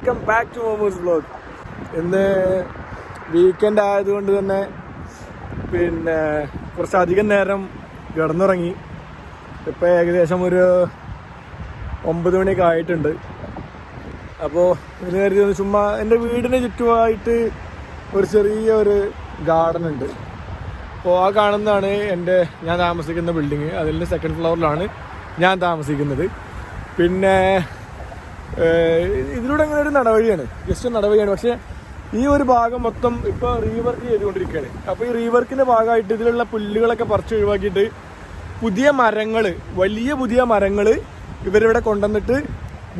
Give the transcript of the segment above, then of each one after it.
Welcome back to momos blog ഇന്ന് weekend ആയതുകൊണ്ട് തന്നെ പിന്നെ കുറച്ചധികം നേരം കിടന്നുറങ്ങി. ഇപ്പം ഏകദേശം ഒരു ഒമ്പത് മണിയൊക്കെ ആയിട്ടുണ്ട്. അപ്പോൾ ഇതിന് കരുതി ഒന്ന് ചുമ്മാ എന്റെ വീടിന് ചുറ്റുമായിട്ട് ഒരു ചെറിയ ഒരു ഗാർഡൻ ഉണ്ട്. അപ്പോൾ ആ കാണുന്നതാണ് എന്റെ ഞാൻ താമസിക്കുന്ന ബിൽഡിങ് അതിന്റെ സെക്കൻഡ് ഫ്ലോറിലാണ് ഞാൻ താമസിക്കുന്നത്. പിന്നെ ഇതിലൂടെ അങ്ങനെ ഒരു നടവഴിയാണ്. ജസ്റ്റ് നടവഴിയാണ്. പക്ഷേ ഈ ഒരു ഭാഗം മൊത്തം ഇപ്പോൾ റീവർക്ക് ചെയ്തുകൊണ്ടിരിക്കുകയാണ്. അപ്പോൾ ഈ റീവർക്കിന്റെ ഭാഗമായിട്ട് ഇതിലുള്ള പുല്ലുകളൊക്കെ പറിച്ചു ഒഴിവാക്കിയിട്ട് പുതിയ മരങ്ങൾ വലിയ പുതിയ മരങ്ങൾ ഇവരിവിടെ കൊണ്ടുവന്നിട്ട്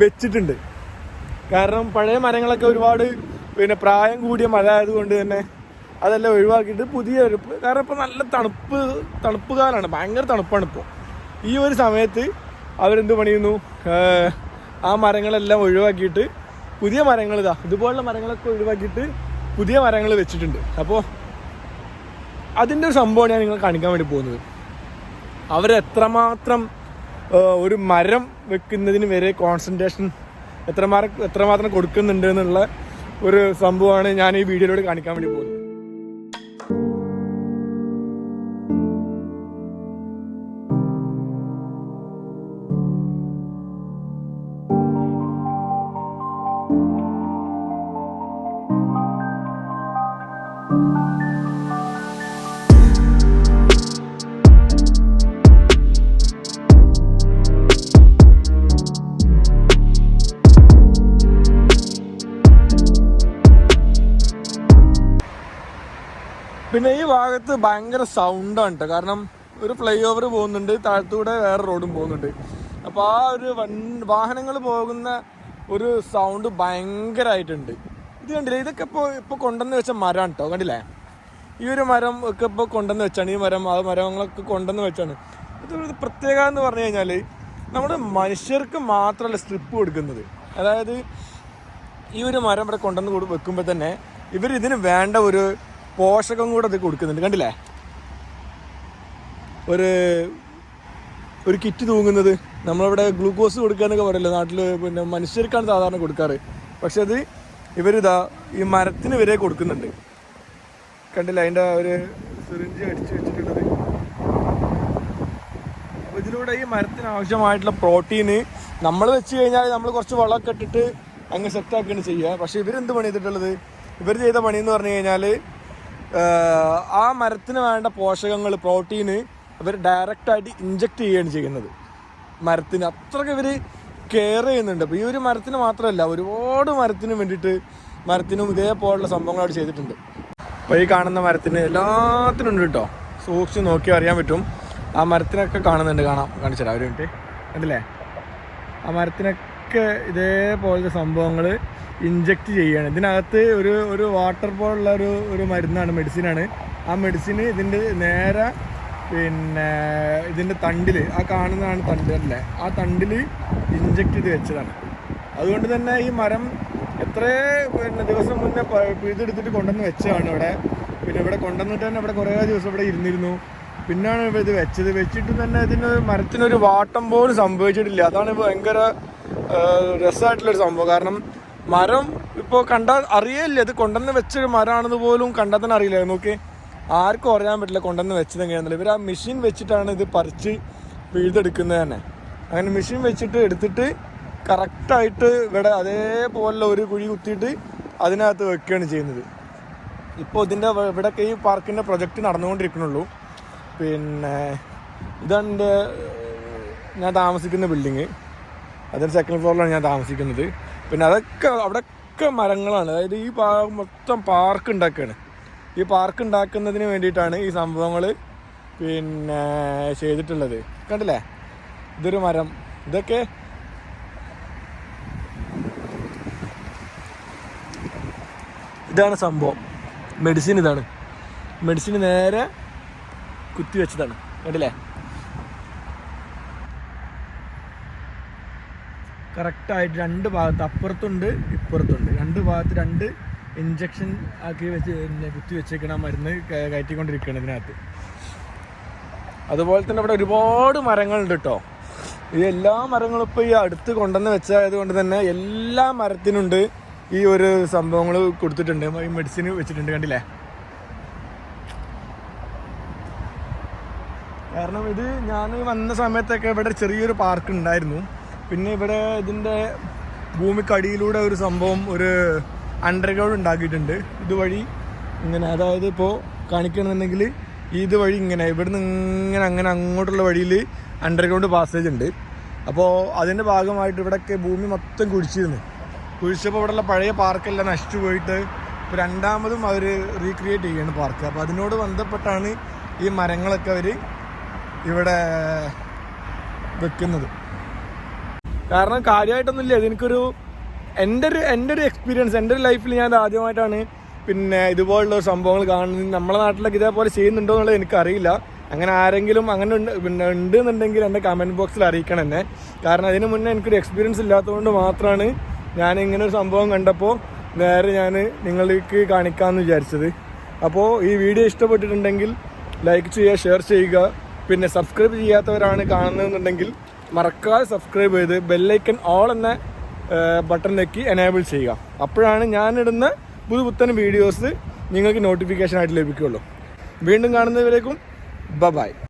വെച്ചിട്ടുണ്ട്. കാരണം പഴയ മരങ്ങളൊക്കെ ഒരുപാട് പിന്നെ പ്രായം കൂടിയ മഴ ആയതുകൊണ്ട് തന്നെ അതെല്ലാം ഒഴിവാക്കിയിട്ട് പുതിയ ഒരു കാരണം ഇപ്പോൾ നല്ല തണുപ്പ് തണുപ്പ് കാലമാണ് ഭയങ്കര തണുപ്പാണ് ഇപ്പോൾ ഈ ഒരു സമയത്ത് അവരെന്ത് പണിയുന്നു? ആ മരങ്ങളെല്ലാം ഒഴിവാക്കിയിട്ട് പുതിയ മരങ്ങൾ ഇതാ ഇതുപോലുള്ള മരങ്ങളൊക്കെ ഒഴിവാക്കിയിട്ട് പുതിയ മരങ്ങൾ വെച്ചിട്ടുണ്ട്. അപ്പോൾ അതിന്റെ ഒരു സംഭവമാണ് ഞാൻ നിങ്ങളെ കാണിക്കാൻ വേണ്ടി പോകുന്നത്. അവരെത്രമാത്രം ഒരു മരം വെക്കുന്നതിന് വരെ കോൺസെൻട്രേഷൻ എത്രമാത്രം എത്രമാത്രം കൊടുക്കുന്നുണ്ട് എന്നുള്ള ഒരു സംഭവമാണ് ഞാൻ ഈ വീഡിയോയിലൂടെ കാണിക്കാൻ വേണ്ടി പോകുന്നത്. പിന്നെ ഈ ഭാഗത്ത് ഭയങ്കര സൗണ്ടാണ് കേട്ടോ കാരണം ഒരു ഫ്ലൈ ഓവർ പോകുന്നുണ്ട് താഴത്തൂടെ വേറെ റോഡും പോകുന്നുണ്ട്. അപ്പോൾ ആ ഒരു വൺ വാഹനങ്ങൾ പോകുന്ന ഒരു സൗണ്ട് ഭയങ്കരമായിട്ടുണ്ട് ഇത് കണ്ടില്ലേ? ഇതൊക്കെ ഇപ്പോൾ ഇപ്പോൾ കൊണ്ടുവന്ന് വെച്ച മരമാണ് കേട്ടോ കണ്ടില്ലേ? ഈ ഒരു മരം ഒക്കെ ഇപ്പോൾ കൊണ്ടുവന്ന് വെച്ചാണ്. ഈ മരം ആ മരങ്ങളൊക്കെ കൊണ്ടുവന്ന് വെച്ചാണ്. ഇതൊരു പ്രത്യേക എന്ന് പറഞ്ഞു കഴിഞ്ഞാൽ നമ്മുടെ മനുഷ്യർക്ക് മാത്രമല്ല സ്ട്രിപ്പ് കൊടുക്കുന്നത്. അതായത് ഈ ഒരു മരം ഇവിടെ കൊണ്ടുവന്ന് വെക്കുമ്പോൾ തന്നെ ഇവർ ഇതിന് വേണ്ട ഒരു പോഷകം കൂടെ ഇത് കൊടുക്കുന്നുണ്ട്. കണ്ടില്ലേ? ഒരു ഒരു കിറ്റ് തൂങ്ങുന്നത്. നമ്മളിവിടെ ഗ്ലൂക്കോസ് കൊടുക്കാനൊക്കെ എന്നൊക്കെ പറയല്ലോ. നാട്ടിൽ പിന്നെ മനുഷ്യർക്കാണ് സാധാരണ കൊടുക്കാറ്. പക്ഷെ അത് ഇവരിതാ ഈ മരത്തിന് വരെ കൊടുക്കുന്നുണ്ട്. കണ്ടില്ല? അതിന്റെ ഒരു സിറിഞ്ച് അടിച്ച് വെച്ചിട്ടുള്ളത്. അപ്പോൾ ഇതിലൂടെ ഈ മരത്തിന് ആവശ്യമായിട്ടുള്ള പ്രോട്ടീന് നമ്മൾ വെച്ച് കഴിഞ്ഞാൽ നമ്മൾ കുറച്ച് വളമൊക്കെ ഇട്ടിട്ട് അങ്ങ് സെറ്റാക്കുകയാണ് ചെയ്യുക. പക്ഷേ ഇവരെന്ത് പണി ചെയ്തിട്ടുള്ളത് ഇവർ ചെയ്ത പണി എന്ന് പറഞ്ഞു കഴിഞ്ഞാൽ ആ മരത്തിന് വേണ്ട പോഷകങ്ങൾ പ്രോട്ടീന് ഇവർ ഡയറക്റ്റായിട്ട് ഇഞ്ചക്ട് ചെയ്യുകയാണ് ചെയ്യുന്നത്. മരത്തിന് അത്രയ്ക്ക് ഇവർ കെയർ ചെയ്യുന്നുണ്ട്. അപ്പോൾ ഈ ഒരു മരത്തിന് മാത്രമല്ല ഒരുപാട് മരത്തിനും വേണ്ടിയിട്ട് മരത്തിനും ഇതേപോലുള്ള സംഭവങ്ങൾ അവിടെ ചെയ്തിട്ടുണ്ട്. അപ്പോൾ ഈ കാണുന്ന മരത്തിന് എല്ലാത്തിനും ഉണ്ട് കേട്ടോ സൂക്ഷിച്ച് നോക്കി അറിയാൻ പറ്റും. ആ മരത്തിനൊക്കെ കാണുന്നുണ്ട്. കാണാം. കാണിച്ചു തരാം. ഒരു മിനിറ്റ് കണ്ടില്ലേ? ആ മരത്തിനൊക്കെ ഇതേപോലത്തെ സംഭവങ്ങൾ ഇഞ്ചെക്ട് ചെയ്യുകയാണ് ഇതിനകത്ത് ഒരു ഒരു വാട്ടർ പോലുള്ള ഒരു ഒരു മരുന്നാണ് മെഡിസിനാണ് ആ മെഡിസിന് ഇതിന്റെ നേരെ പിന്നെ ഇതിന്റെ തണ്ടിൽ ആ കാണുന്നതാണ് തണ്ട് അല്ലേ? ആ തണ്ടിൽ ഇഞ്ചെക്ട് ചെയ്ത് വെച്ചതാണ്. അതുകൊണ്ട് തന്നെ ഈ മരം എത്ര പിന്നെ ദിവസം മുന്നേ പിഴുതെടുത്തിട്ട് കൊണ്ടുവന്ന് വെച്ചതാണ് ഇവിടെ. പിന്നെ ഇവിടെ കൊണ്ടുവന്നിട്ട് തന്നെ ഇവിടെ കുറേ ദിവസം ഇവിടെ ഇരുന്നിരുന്നു. പിന്നാണ് ഇവിടെ ഇത് വെച്ചത്. വെച്ചിട്ട് തന്നെ ഇതിന് മരത്തിനൊരു വാട്ടം പോലും സംഭവിച്ചിട്ടില്ല. അതാണ് ഭയങ്കര രസമായിട്ടുള്ളൊരു സംഭവം. കാരണം മരം ഇപ്പോൾ കണ്ടാൽ അറിയില്ല ഇത് കൊണ്ടുവന്ന് വെച്ചൊരു മരമാണെന്ന് പോലും കണ്ടാൽ അറിയില്ല. നോക്കി ആർക്കും അറിയാൻ പറ്റില്ല കൊണ്ടുവന്ന് വെച്ചത് എങ്ങനെയാണെന്നില്ല ഇവർ ആ മെഷീൻ വെച്ചിട്ടാണ് ഇത് പറിച്ച് പിഴുതെടുക്കുന്നത് തന്നെ. അങ്ങനെ മെഷീൻ വെച്ചിട്ട് എടുത്തിട്ട് കറക്റ്റായിട്ട് ഇവിടെ അതേപോലെ ഒരു കുഴി കുത്തിയിട്ട് അതിനകത്ത് വെക്കുകയാണ് ചെയ്യുന്നത്. ഇപ്പോൾ ഇതിന്റെ ഇവിടെയൊക്കെ ഈ പാർക്കിന്റെ പ്രൊജക്റ്റ് നടന്നുകൊണ്ടിരിക്കണുള്ളൂ പിന്നെ ഇതാണ് ഞാൻ താമസിക്കുന്ന ബിൽഡിങ് അതിന്റെ സെക്കൻഡ് ഫ്ലോറിലാണ് ഞാൻ താമസിക്കുന്നത്. പിന്നെ അതൊക്കെ അവിടെയൊക്കെ മരങ്ങളാണ്. അതായത് ഈ മൊത്തം പാർക്ക് ഉണ്ടാക്കുകയാണ് ഈ പാർക്ക് ഉണ്ടാക്കുന്നതിന് വേണ്ടിയിട്ടാണ് ഈ സംഭവങ്ങൾ പിന്നെ ചെയ്തിട്ടുള്ളത്. കണ്ടില്ലേ? ഇതൊരു മരം. ഇതൊക്കെ ഇതാണ് സംഭവം. മെഡിസിൻ ഇതാണ്. മെഡിസിൻ നേരെ കുത്തി വെച്ചതാണ്. കണ്ടില്ലേ? കറക്റ്റായിട്ട് രണ്ട് ഭാഗത്ത് അപ്പുറത്തുണ്ട് ഇപ്പുറത്തുണ്ട്. രണ്ട് ഭാഗത്ത് രണ്ട് ഇഞ്ചക്ഷൻ ആക്കി വെച്ച് കുത്തി വെച്ചേക്കണ മരുന്ന് കയറ്റിക്കൊണ്ടിരിക്കുകയാണ് ഇതിനകത്ത്. അതുപോലെ തന്നെ ഇവിടെ ഒരുപാട് മരങ്ങളുണ്ട് കേട്ടോ ഈ എല്ലാ മരങ്ങളും ഇപ്പോൾ ഈ അടുത്ത് കൊണ്ടുവന്ന് വെച്ചായത് കൊണ്ട് തന്നെ എല്ലാ മരത്തിനുണ്ട് ഈ ഒരു സംഭവങ്ങൾ കൊടുത്തിട്ടുണ്ട്. ഈ മെഡിസിൻ വെച്ചിട്ടുണ്ട് കണ്ടില്ലേ? കാരണം ഇത് ഞാൻ വന്ന സമയത്തൊക്കെ ഇവിടെ ചെറിയൊരു പാർക്ക് ഉണ്ടായിരുന്നു. പിന്നെ ഇവിടെ ഇതിന്റെ ഭൂമിക്കടിയിലൂടെ ഒരു സംഭവം ഒരു അണ്ടർഗ്രൗണ്ട് ഉണ്ടാക്കിയിട്ടുണ്ട്. ഇതുവഴി ഇങ്ങനെ അതായത് ഇപ്പോൾ കാണിക്കണമെന്നുണ്ടെങ്കിൽ ഇത് വഴി ഇങ്ങനെ ഇവിടുന്ന് ഇങ്ങനെ അങ്ങനെ അങ്ങോട്ടുള്ള വഴിയിൽ അണ്ടർഗ്രൗണ്ട് പാസേജ് ഉണ്ട്. അപ്പോൾ അതിന്റെ ഭാഗമായിട്ട് ഇവിടെയൊക്കെ ഭൂമി മൊത്തം കുഴിച്ചിരുന്നു. കുഴിച്ചപ്പോൾ ഇവിടെയുള്ള പഴയ പാർക്കെല്ലാം നശിച്ചു പോയിട്ട് ഇപ്പോൾ രണ്ടാമതും അവർ റീക്രിയേറ്റ് ചെയ്യാണ് പാർക്ക്. അപ്പോൾ അതിനോട് ബന്ധപ്പെട്ടാണ് ഈ മരങ്ങളൊക്കെ അവർ ഇവിടെ വെക്കുന്നത്. കാരണം കാര്യമായിട്ടൊന്നുമില്ല. ഇതെനിക്കൊരു എന്റെ ഒരു എന്റെ ഒരു എക്സ്പീരിയൻസ് എന്റെ ഒരു ലൈഫിൽ ഞാൻ ആദ്യമായിട്ടാണ് പിന്നെ ഇതുപോലുള്ള സംഭവങ്ങൾ കാണുന്നത്. നമ്മുടെ നാട്ടിലൊക്കെ ഇതേപോലെ ചെയ്യുന്നുണ്ടോ എന്നുള്ളത് എനിക്കറിയില്ല. അങ്ങനെ ആരെങ്കിലും അങ്ങനെ ഉണ്ട് പിന്നെ ഉണ്ട് എന്നുണ്ടെങ്കിൽ എന്റെ കമന്റ് ബോക്സിൽ അറിയിക്കണം എന്നെ. കാരണം അതിന് മുന്നേ എനിക്കൊരു എക്സ്പീരിയൻസ് ഇല്ലാത്തതുകൊണ്ട് മാത്രമാണ് ഞാൻ ഇങ്ങനെ ഒരു സംഭവം കണ്ടപ്പോൾ നേരെ ഞാൻ നിങ്ങൾക്ക് കാണിക്കാമെന്ന് വിചാരിച്ചത്. അപ്പോൾ ഈ വീഡിയോ ഇഷ്ടപ്പെട്ടിട്ടുണ്ടെങ്കിൽ ലൈക്ക് ചെയ്യുക ഷെയർ ചെയ്യുക. പിന്നെ സബ്സ്ക്രൈബ് ചെയ്യാത്തവരാണ് കാണുന്നതെന്നുണ്ടെങ്കിൽ മറക്കാതെ സബ്സ്ക്രൈബ് ചെയ്ത് ബെല്ലൈക്കൺ ഓൾ എന്ന ബട്ടൺ നെക്കി എനേബിൾ ചെയ്യുക. അപ്പോഴാണ് ഞാനിടുന്ന പുതുപുത്തൻ വീഡിയോസ് നിങ്ങൾക്ക് നോട്ടിഫിക്കേഷൻ ആയിട്ട് ലഭിക്കുകയുള്ളൂ. വീണ്ടും കാണുന്നവരേക്കും ബ ബൈ